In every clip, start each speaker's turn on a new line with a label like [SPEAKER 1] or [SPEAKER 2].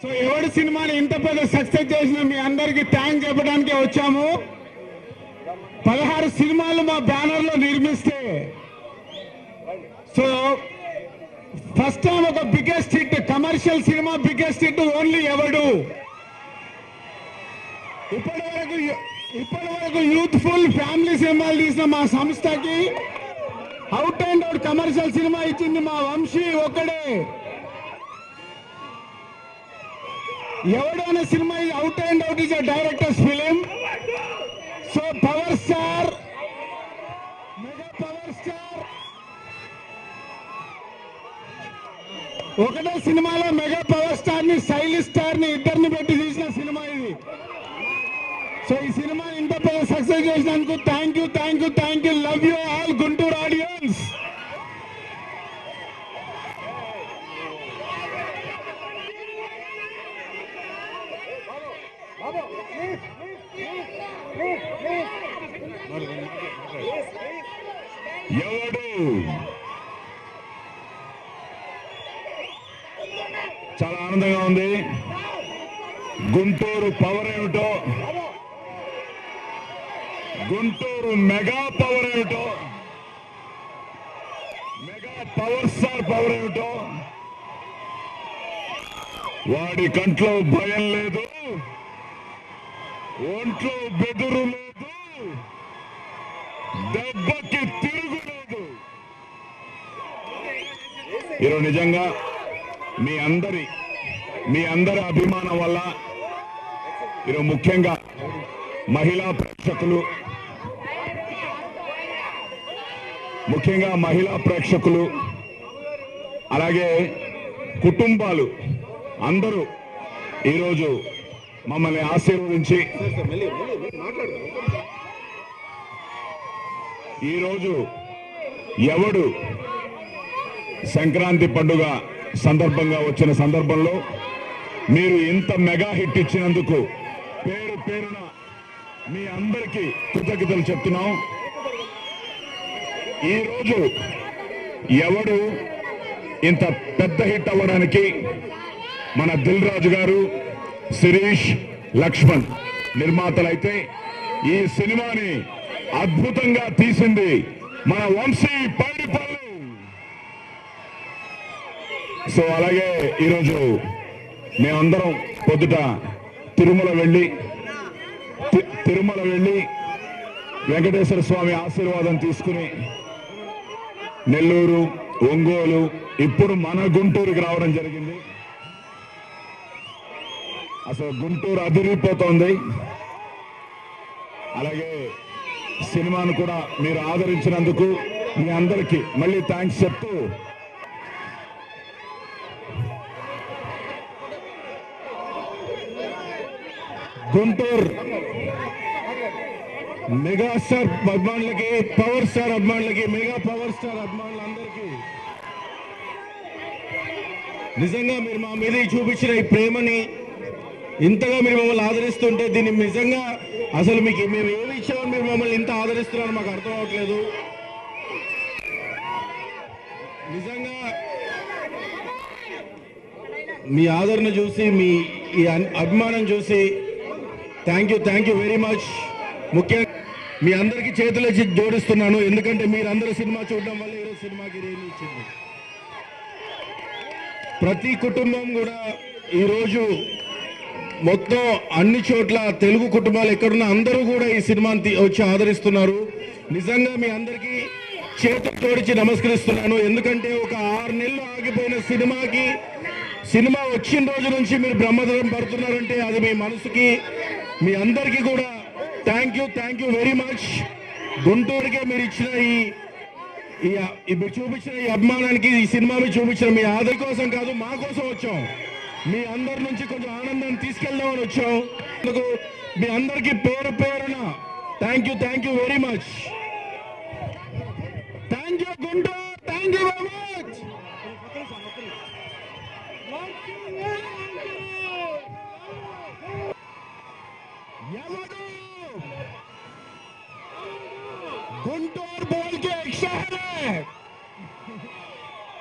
[SPEAKER 1] So ఎవడు సినిమాని ఇంత పెద్ద సక్సెస్ చేసిన మీ అందరికి థ్యాంక్ చెప్పడానికి వచ్చాము. పదహారు సినిమాలు మా బ్యానర్లో నిర్మిస్తే. సో ఫస్ట్ టైం ఒక biggest hit commercial cinema biggest hit only ఎవడు? ఇప్పటి వరకు ఇప్పటి వరకు యూత్ఫుల్ ఫ్యామిలీ సినిమాలు తీసిన మా సంస్థకి out and out commercial cinema ఇచ్చింది మా వంశీ ఒక్కడే. ఎవడైనా cinema out and out is director's film so power star mega power star ఒకటే సినిమాలో మెగా పవర్ స్టార్ని స్టైలిష్ స్టార్ని ఇద్దరిని పెట్టి తీసిన సినిమా ఇది. సో ఈ సినిమా ఇంత పెద్ద సక్సెస్ చేసినందుకు thank you thank you thank you love you all Guntur audiences
[SPEAKER 2] ఎవడు చాలా ఆనందంగా ఉంది. గుంటూరు పవర్ ఏమిటో? గుంటూరు మెగా పవర్ ఏమిటో? మెగా పవర్ స్టార్ పవర్ ఏమిటో? వాడి కంట్లో భయం లేదు. ఒంట్లో బెదురు లేదు. దెబ్బకి తిరుగులేదు. ఈరోజు నిజంగా మీ అందరి మీ అందరి అభిమానం వల్ల ఈరోజు ముఖ్యంగా మహిళా ప్రేక్షకులు ముఖ్యంగా మహిళా ప్రేక్షకులు అలాగే కుటుంబాలు అందరూ ఈరోజు మమ్మల్ని ఆశీర్వదించి ఈరోజు ఎవడు సంక్రాంతి పండుగ సందర్భంగా వచ్చిన సందర్భంలో మీరు ఇంత మెగా హిట్ ఇచ్చినందుకు పేరు పేరున మీ అందరికీ కృతజ్ఞతలు చెప్తున్నాం. ఈరోజు ఎవడు ఇంత పెద్ద హిట్ అవ్వడానికి మన దిల్ రాజు గారు శిరీష్ లక్ష్మణ్ నిర్మాతలైతే ఈ సినిమాని అద్భుతంగా తీసింది మన వంశీ పైడిపల్లి సో అలాగే ఈరోజు మేమందరం పొద్దుట తిరుమల వెళ్ళి తి- తిరుమల వెళ్ళి వెంకటేశ్వర స్వామి ఆశీర్వాదం తీసుకుని నెల్లూరు ఒంగోలు ఇప్పుడు మన గుంటూరుకి రావడం జరిగింది. అసలు గుంటూరు అదిరిపోతోంది. అలాగే సినిమాను కూడా మీరు ఆదరించినందుకు మీ అందరికీ మళ్ళీ థ్యాంక్స్ చెప్తూ గుంటూరు. మెగాస్టార్ అభిమానులకి పవర్ స్టార్ అభిమానులకి మెగా పవర్ స్టార్ అభిమానులందరికీ
[SPEAKER 1] నిజంగా మీరు మా మీద చూపించిన ఈ ప్రేమని ఇంతగా మీరు మమ్మల్ని ఆదరిస్తుంటే దీన్ని నిజంగా అసలు మీకు మేము ఏమి ఇచ్చామని మీరు మమ్మల్ని ఇంత ఆదరిస్తున్నారో మాకు అర్థం అవ్వట్లేదు నిజంగా మీ ఆదరణ చూసి మీ ఈ అన్- అభిమానం చూసి thank you thank you very much. ముఖ్యంగా మీ అందరికీ చేతులు జోడిస్తున్నాను. ఎందుకంటే మీరందరూ సినిమా చూడడం వల్ల ఈరోజు సినిమాకి రేణి ఇచ్చింది. ప్రతి కుటుంబం కూడా ఈరోజు మొత్తం అన్ని చోట్ల తెలుగు కుటుంబాలు ఎక్కడున్న అందరూ కూడా ఈ సినిమాని తీ- వచ్చి ఆదరిస్తున్నారు. నిజంగా మీ అందరికీ చేతులు జోడించి నమస్కరిస్తున్నాను. ఎందుకంటే ఒక ఆరు నెలలు ఆగిపోయిన సినిమాకి సినిమా వచ్చిన రోజు నుంచి మీరు బ్రహ్మదరం పడుతున్నారంటే అది మీ మనసుకి మీ అందరికీ కూడా thank you thank you very much గుంటూరుకే మీరు ఇచ్చిన ఈ ఇప్పుడు చూపించిన ఈ అభిమానానికి ఈ సినిమా మీద చూపించిన మీ ఆదరి కోసం కాదు మా కోసం వచ్చాం. మీ అందరి నుంచి కొంచెం ఆనందాన్ని తీసుకెళ్దామని వచ్చాం. అందుకు మీ అందరికీ పేరు పేరున thank you thank you very much thank you Guntur. Thank you very much ఎవడు గుంటూరు బోల్ కే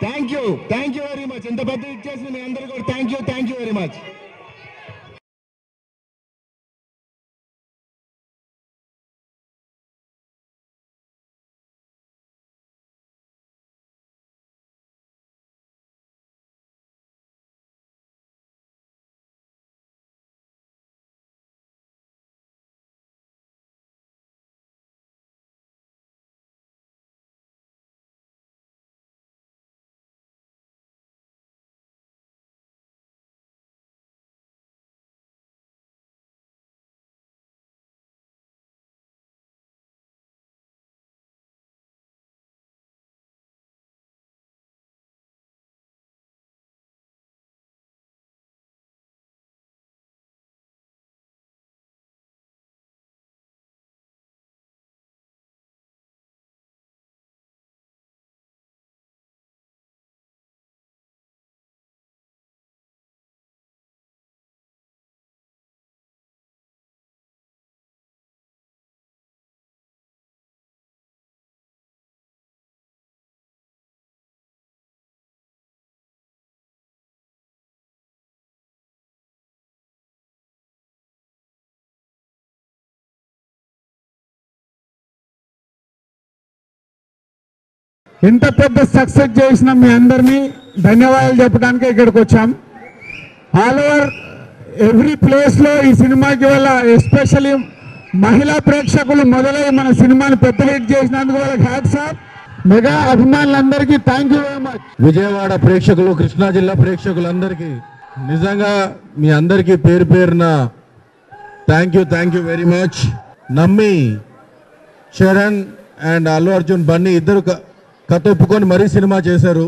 [SPEAKER 1] thank you thank you very much ఇంత పెద్ద ఇచ్చేసిన మీ అందరికీ కూడా thank you thank you very much
[SPEAKER 3] ఇంత పెద్ద సక్సెస్ చేసిన మీ అందరినీ ధన్యవాదాలు చెప్పడానికి ఇక్కడికి వచ్చాం. ఆల్ ఓవర్ ఎవ్రీ ప్లేస్లో ఈ సినిమాకి వల్ల ఎస్పెషల్లీ మహిళా ప్రేక్షకులు మొదలై మన సినిమాని పెద్ద హిట్ చేసినందుకు వాళ్ళకి హ్యాట్స్ ఆఫ్. మెగా అభిమానులందరికీ thank you very much
[SPEAKER 1] Vijayawada ప్రేక్షకులు కృష్ణా జిల్లా ప్రేక్షకులందరికీ నిజంగా మీ అందరికీ పేరు పేరున thank you thank you very much నమ్మి చరణ్ అండ్ అల్లు అర్జున్ బన్నీ ఇద్దరు కట్టెప్పుకొని మరీ సినిమా చేశారు.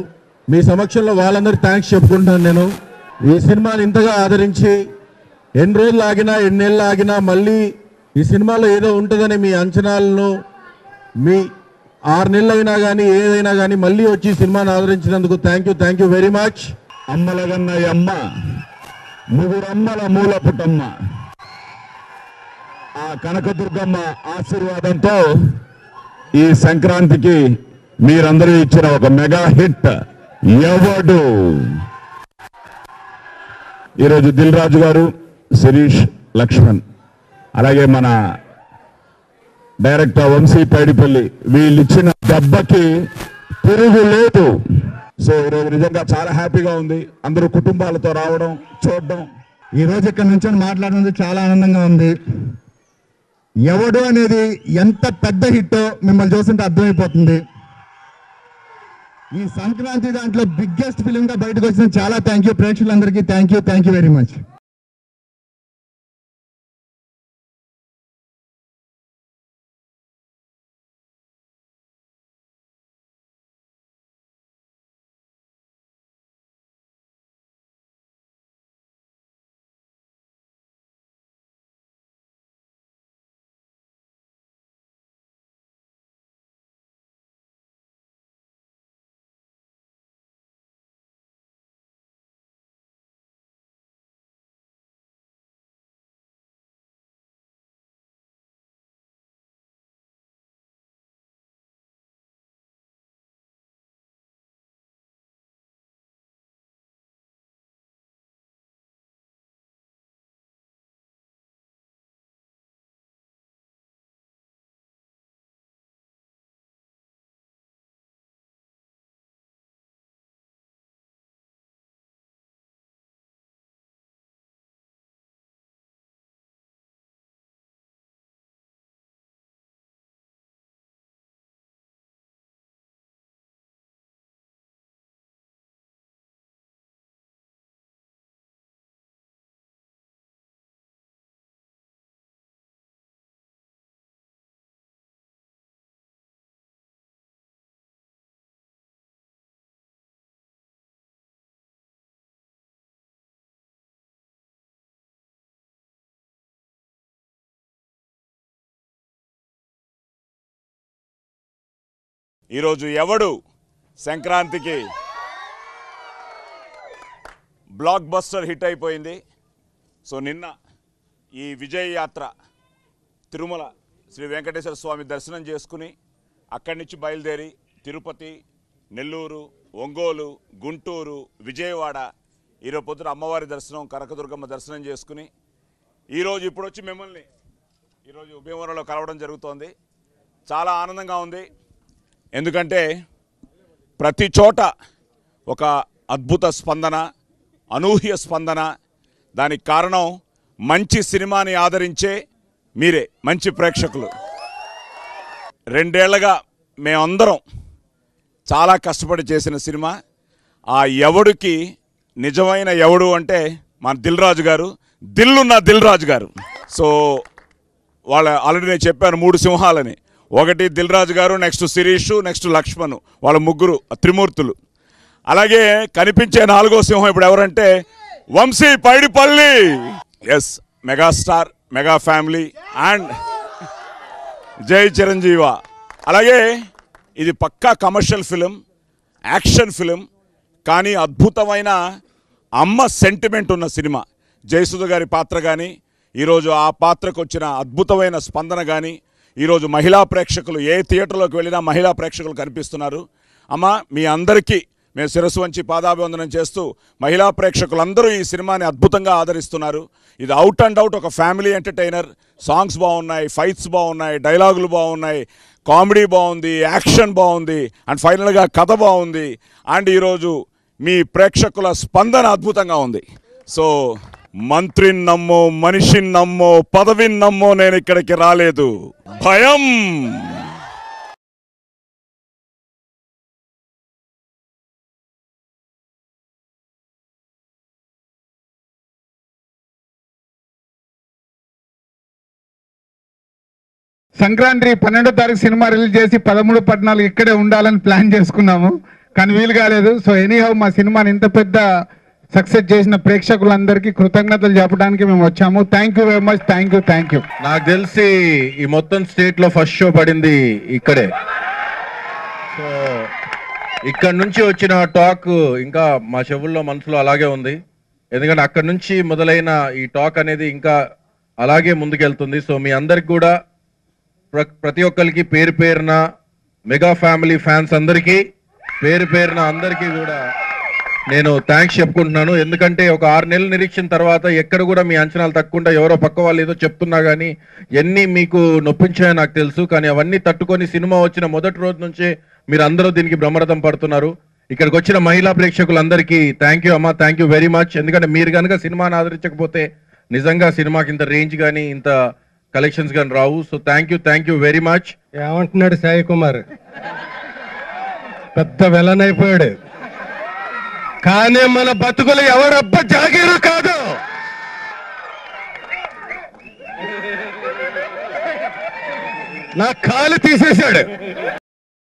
[SPEAKER 1] మీ సమక్షంలో వాళ్ళందరికీ థ్యాంక్స్ చెప్పుకుంటాను నేను. ఈ సినిమాని ఇంతగా ఆదరించి ఎన్ని రోజులు ఆగినా ఎన్ని నెలలు ఆగినా మళ్ళీ ఈ సినిమాలో ఏదో ఉంటుందని మీ అంచనాలను మీ ఆరు నెలలు అయినా కానీ ఏదైనా కానీ మళ్ళీ వచ్చి సినిమాను ఆదరించినందుకు thank you thank you very much
[SPEAKER 4] అమ్మలగన్న అమ్మ ముగురమ్మల మూల పుట్టమ్మ ఆ కనకదుర్గమ్మ ఆశీర్వాదంతో ఈ సంక్రాంతికి మీరందరూ ఇచ్చిన ఒక మెగా హిట్ ఎవడు? ఈరోజు దిల్ రాజు గారు శిరీష్ లక్ష్మణ్. అలాగే మన డైరెక్టర్ వంశీ పైడిపల్లి వీళ్ళు ఇచ్చిన దెబ్బకి తిరుగు లేదు. సో ఈరోజు నిజంగా చాలా హ్యాపీగా ఉంది. అందరూ కుటుంబాలతో రావడం చూడడం.
[SPEAKER 5] ఈరోజు ఇక్కడ నుంచి మాట్లాడినందుకు చాలా ఆనందంగా ఉంది. ఎవడు అనేది ఎంత పెద్ద హిట్టో మిమ్మల్ని చూస్తుంటే అర్థమైపోతుంది. ఈ సంక్రాంతి దాంట్లో బిగ్గెస్ట్ ఫిలింగా బయటకు వచ్చిన చాలా థ్యాంక్ యూ ప్రేక్షకులందరికీ thank you thank you very much
[SPEAKER 2] ఈరోజు ఎవడు సంక్రాంతికి బ్లాక్ బస్టర్ హిట్ అయిపోయింది. సో నిన్న ఈ విజయ యాత్ర తిరుమల శ్రీ వెంకటేశ్వర స్వామి దర్శనం చేసుకుని అక్కడి నుంచి బయలుదేరి తిరుపతి నెల్లూరు ఒంగోలు గుంటూరు విజయవాడ ఈరోజు పొద్దున అమ్మవారి దర్శనం కనకదుర్గమ్మ దర్శనం చేసుకుని ఈరోజు ఇప్పుడు వచ్చి మిమ్మల్ని ఈరోజు భీమవరంలో కలవడం జరుగుతోంది. చాలా ఆనందంగా ఉంది. ఎందుకంటే ప్రతి చోట ఒక అద్భుత స్పందన అనూహ్య స్పందన. దానికి కారణం మంచి సినిమాని ఆదరించే మీరే మంచి ప్రేక్షకులు. రెండేళ్ళగా మేమందరం చాలా కష్టపడి చేసిన సినిమా. ఆ ఎవడికి నిజమైన ఎవడు అంటే మన దిల్ రాజు గారు. దిల్లున్న దిల్ రాజు గారు. సో వాళ్ళ ఆల్రెడీ నేను చెప్పాను మూడు సింహాలని. ఒకటి దిల్ రాజు గారు నెక్స్ట్ శిరీష్ నెక్స్ట్ లక్ష్మణ్ వాళ్ళ ముగ్గురు త్రిమూర్తులు. అలాగే కనిపించే నాలుగో సింహం ఇప్పుడు ఎవరంటే Vamshi Paidipalli. Yes megastar mega family and Jai Chiranjeeva. అలాగే ఇది పక్కా కమర్షియల్ ఫిలిం యాక్షన్ ఫిలిం కానీ అద్భుతమైన అమ్మ సెంటిమెంట్ ఉన్న సినిమా. జయసుధ గారి పాత్ర కానీ ఈరోజు ఆ పాత్రకు వచ్చిన అద్భుతమైన స్పందన కానీ ఈరోజు మహిళా ప్రేక్షకులు ఏ థియేటర్లోకి వెళ్ళినా మహిళా ప్రేక్షకులు కనిపిస్తున్నారు. అమ్మ మీ అందరికీ మేము శిరస్సు వంచి పాదాభివందనం చేస్తూ మహిళా ప్రేక్షకులందరూ ఈ సినిమాని అద్భుతంగా ఆదరిస్తున్నారు. ఇది అవుట్ అండ్ అవుట్ ఒక ఫ్యామిలీ ఎంటర్టైనర్. సాంగ్స్ బాగున్నాయి ఫైట్స్ బాగున్నాయి డైలాగులు బాగున్నాయి కామెడీ బాగుంది యాక్షన్ బాగుంది అండ్ ఫైనల్గా కథ బాగుంది. అండ్ ఈరోజు మీ ప్రేక్షకుల స్పందన అద్భుతంగా ఉంది. సో మంత్రిని నమ్మో మనిషిని నమ్మో పదవిని నమ్మో నేను ఇక్కడికి రాలేదు. భయం!
[SPEAKER 6] సంక్రాంతి పన్నెండో తారీఖు సినిమా రిలీజ్ చేసి పదమూడు పద్నాలుగు ఇక్కడే ఉండాలని ప్లాన్ చేసుకున్నాము. కానీ వీలు కాలేదు. సో ఎనీహౌ మా సినిమాని ఇంత పెద్ద సక్సెస్ చేసిన ప్రేక్షకులందరికీ కృతజ్ఞతలు చెప్పడానికి మేము వచ్చాము. Thank you very much thank you thank you
[SPEAKER 1] నాకు తెలిసి ఈ మొత్తం స్టేట్లో ఫస్ట్ షో పడింది ఇక్కడే. సో ఇక్కడ నుంచి వచ్చిన టాక్ ఇంకా మా చెవుల్లో మనసులో అలాగే ఉంది. ఎందుకంటే అక్కడ నుంచి మొదలైన ఈ టాక్ అనేది ఇంకా అలాగే ముందుకెళ్తుంది. సో మీ అందరికి కూడా ప్ర- ప్రతి ఒక్కరికి పేరు పేరున మెగా ఫ్యామిలీ ఫ్యాన్స్ అందరికీ పేరు పేరున అందరికీ కూడా నేను థ్యాంక్స్ చెప్పుకుంటున్నాను. ఎందుకంటే ఒక ఆరు నెలల నిరీక్షణ తర్వాత ఎక్కడ కూడా మీ అంచనాలు తక్కువ ఎవరో పక్క వాళ్ళు ఏదో చెప్తున్నా కానీ ఎన్ని మీకు నొప్పించాయో నాకు తెలుసు. కానీ అవన్నీ తట్టుకొని సినిమా వచ్చిన మొదటి రోజు నుంచే మీరు అందరూ దీనికి బ్రహ్మరథం పడుతున్నారు. ఇక్కడికి వచ్చిన మహిళా ప్రేక్షకులందరికీ థ్యాంక్ యూ అమ్మా థ్యాంక్ యూ వెరీ మచ్ ఎందుకంటే మీరు కనుక సినిమాని ఆదరించకపోతే నిజంగా సినిమాకి ఇంత రేంజ్ కానీ ఇంత కలెక్షన్స్ కానీ రావు. So thank you thank you very much
[SPEAKER 7] ఏమంటున్నాడు సాయి కుమార్? పెద్ద వెలనైపోయాడు కానీ మన బతుకులు ఎవరబ్బ జాగీరు కాదు. నా కాలు తీసేశాడు.